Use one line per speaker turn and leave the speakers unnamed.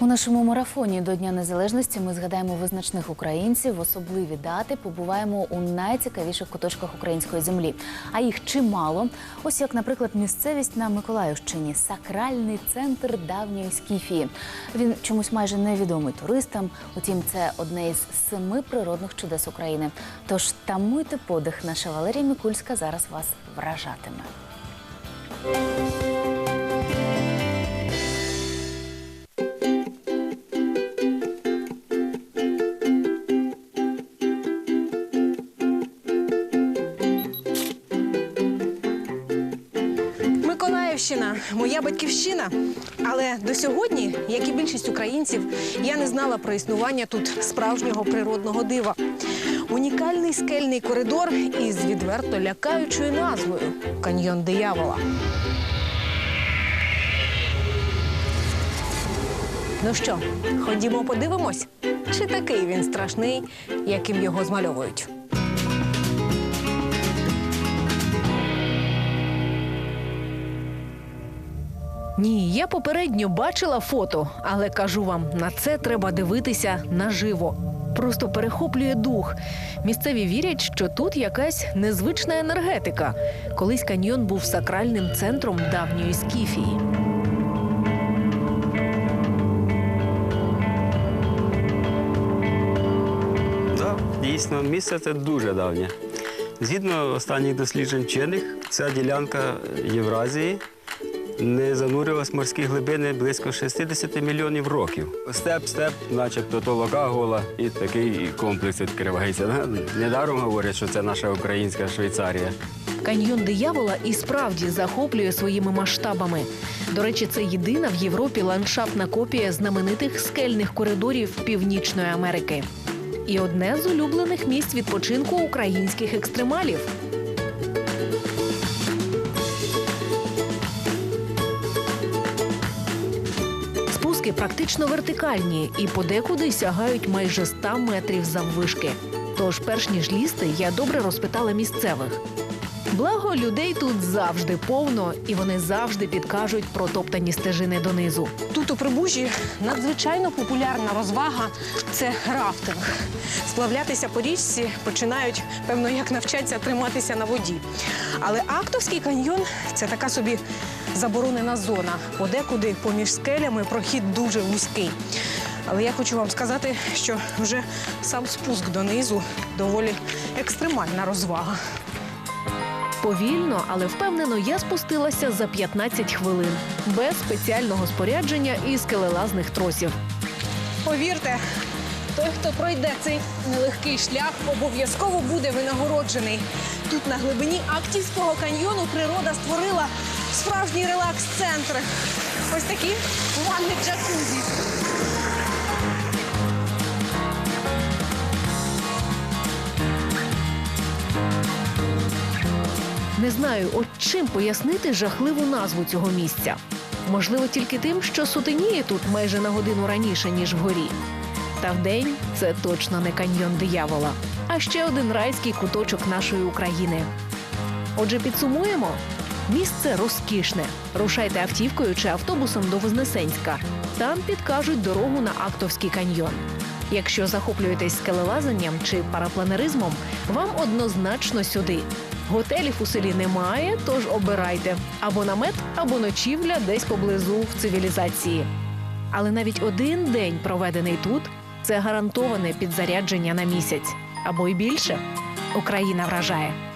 У нашому марафоні до Дня Незалежності ми згадаємо визначних українців, особливі дати побуваємо у найцікавіших куточках української землі. А їх чимало. Ось як, наприклад, місцевість на Миколаївщині сакральний центр давньої скіфії. Він чомусь майже невідомий туристам. Утім, це одне із семи природних чудес України. Тож тамуйте подих. Наша Валерія Мікульська зараз вас вражатиме.
Миколаївщина моя батьківщина. Але до сьогодні, як і більшість українців, я не знала про існування тут справжнього природного дива. Унікальний скельний коридор із відверто лякаючою назвою Каньйон диявола. Ну що, ходімо подивимось, чи такий він страшний, яким його змальовують. Ні, я попередньо бачила фото, але кажу вам, на це треба дивитися наживо. Просто перехоплює дух. Місцеві вірять, що тут якась незвична енергетика. Колись каньйон був сакральним центром давньої скіфії.
Так, дійсно, місце це дуже давнє. Згідно останніх досліджень вчених, ця ділянка Євразії не занурювалась в морські глибини близько 60 мільйонів років. Степ, степ, начебто то гола, і такий комплекс відкривається. Недаром говорять, що це наша українська Швейцарія.
Каньйон диявола і справді захоплює своїми масштабами. До речі, це єдина в Європі ландшафтна копія знаменитих скельних коридорів Північної Америки. І одне з улюблених місць відпочинку українських екстремалів. Спуски практично вертикальні і подекуди сягають майже 100 метрів заввишки. Тож, перш ніж лізти, я добре розпитала місцевих. Благо людей тут завжди повно, і вони завжди підкажуть протоптані стежини донизу. Тут у Прибужі надзвичайно популярна розвага це рафтинг. Сплавлятися по річці починають, певно, як навчаться триматися на воді. Але Актовський каньйон це така собі заборонена зона. Подекуди поміж скелями прохід дуже вузький. Але я хочу вам сказати, що вже сам спуск донизу доволі екстремальна розвага. Повільно, але впевнено, я спустилася за 15 хвилин без спеціального спорядження і скелелазних тросів. Повірте, той, хто пройде цей нелегкий шлях, обов'язково буде винагороджений. Тут на глибині Актівського каньйону природа створила справжній релакс-центр. Ось такі ванни джакузі. Не знаю, от чим пояснити жахливу назву цього місця. Можливо, тільки тим, що сутеніє тут майже на годину раніше, ніж вгорі. Та вдень це точно не каньйон диявола, а ще один райський куточок нашої України. Отже, підсумуємо. Місце розкішне. Рушайте автівкою чи автобусом до Вознесенська. Там підкажуть дорогу на Актовський каньйон. Якщо захоплюєтесь скелелазанням чи парапланеризмом, вам однозначно сюди. Готелів у селі немає, тож обирайте або намет, або ночівля десь поблизу в цивілізації. Але навіть один день, проведений тут, це гарантоване підзарядження на місяць або й більше. Україна вражає.